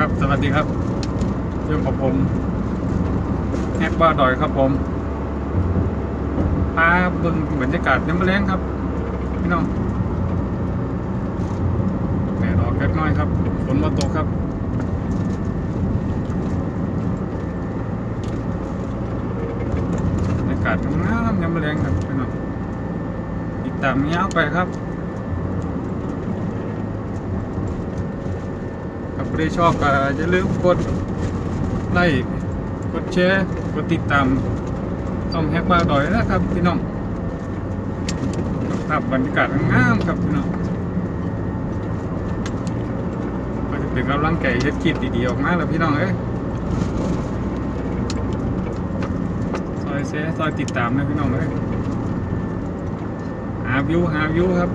ดีครับเรื่องของผมแฮกบ้าดอยครับผมพาเบิ่งบรรยากาศน้ำแรงครับ พี่น้องแดดออกแค่น้อยครับฝนมาตกครับบรรยากาศงามๆน้ำแรงครับพี่น้องติดตามยาวไปครับ ถ้าไม่ได้ชอบก็อย่าลืมกดไลค์กดแชร์กดติดตามช่องแฮกบ้าดอยนะครับพี่น้องภาพบรรยากาศงามครับพี่น้องก็จะเป็นกำลังใจเฮ็ดคลิปดีๆออกมาแล้วพี่น้องเอ้ยซอยแชร์ซอยติดตามนะพี่น้องเอ้ยหาวิวหาวิวครับ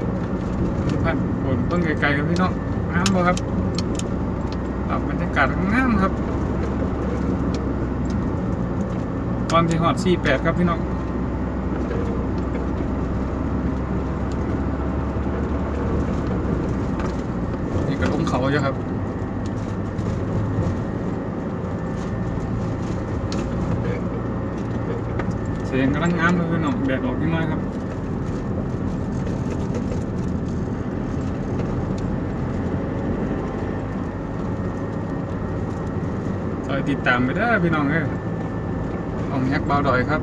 พันผลเพิ่งไกลๆครับพี่น้องงามบ่ครับ ครับบรรยากาศงามครับ ตอนที่หอด48ครับพี่น้องนี่กระลงเขาเยอะครับเสียงกำลังงามเลยพี่น้องแดดออกนิดหน้อยครับ อยติดตามไปได้พี่น้องเอ้ยของแฮกเบาดอยครับ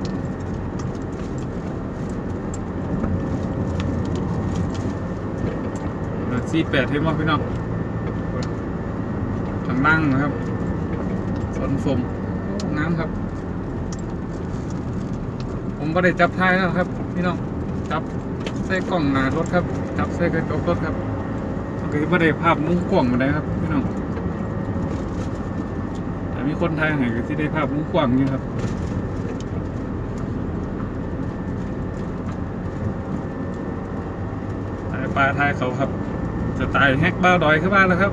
สี่แปดเห็นว่าพี่น้องทางล่างนะครับสนสมโอ้งามครับ ผมไม่ได้จับท้ายแล้วครับ พี่น้องจับใส่กล่องหน้ารถครับ จับใส่กระจกรถครับมันก็ไม่ได้ภาพมุ้งกล่องมาได้ครับ พี่น้อง มีคนไทยให้ก็ที่ได้ภาพมุ้งกว้างนี่ครับถ่ายปลาถ่ายเขาครับสไตล์แฮกบ้าดอยขึ้นมานแล้วครับ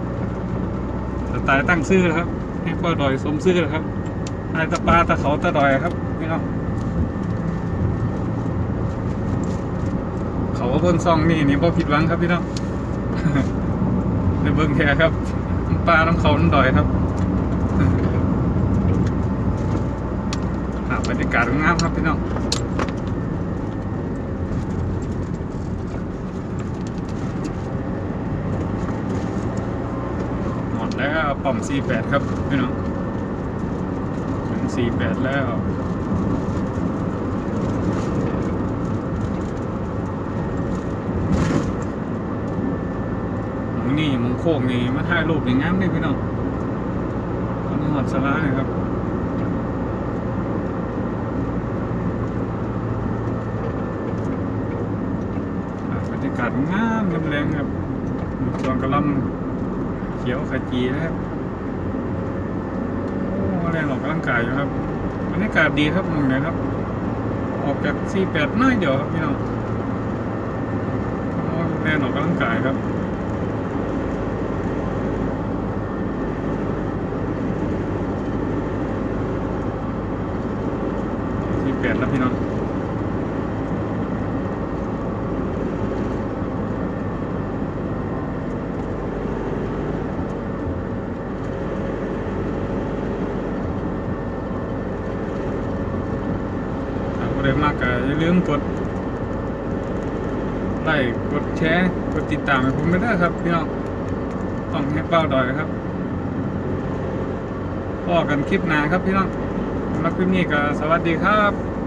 สไตล์ตั้งซื่อแล้วครับแฮกบ้าดอยสมซื่อแล้วครับถ่ายตะปลาตะเขาตะดอยครับพี่น้องเขาเบิ้งซองนี่นี่บ่ผิดหวังครับพี่น้องในเบิ้งแค่ครับปลาน้ำเขาน้ำดอยครับ อ่า บรรยากาศงามครับพี่น้องหมดแล้วป่อม 48 ครับพี่น้องถึง 48 แล้วหมูนี่หมูโค้งนี่มาถ่ายรูปอย่างงามเลยพี่น้องตอนนี้หอดสลาเลยครับ อ่าบรรยากาศ งามลำแรงครับอยู่สวนกระลำเขียวขจีนะครับโอ้แรงออกกำลังกายอยู่ครับบรรยากาศดีครับมองเนี่ยครับ ออกจาก48น้อยเดียวครับพี่น้องโอ้แรงออกกำลังกายครับ48แล้วพี่น้อง เลยมากก็อย่าลืมกดไลค์กดแชร์กดติดตามให้ผมด้วยครับพี่น้องต้องให้เป้าดอยครับพอกันคลิปหน้าครับพี่น้องสำหรับคลิปนี้ก็สวัสดีครับ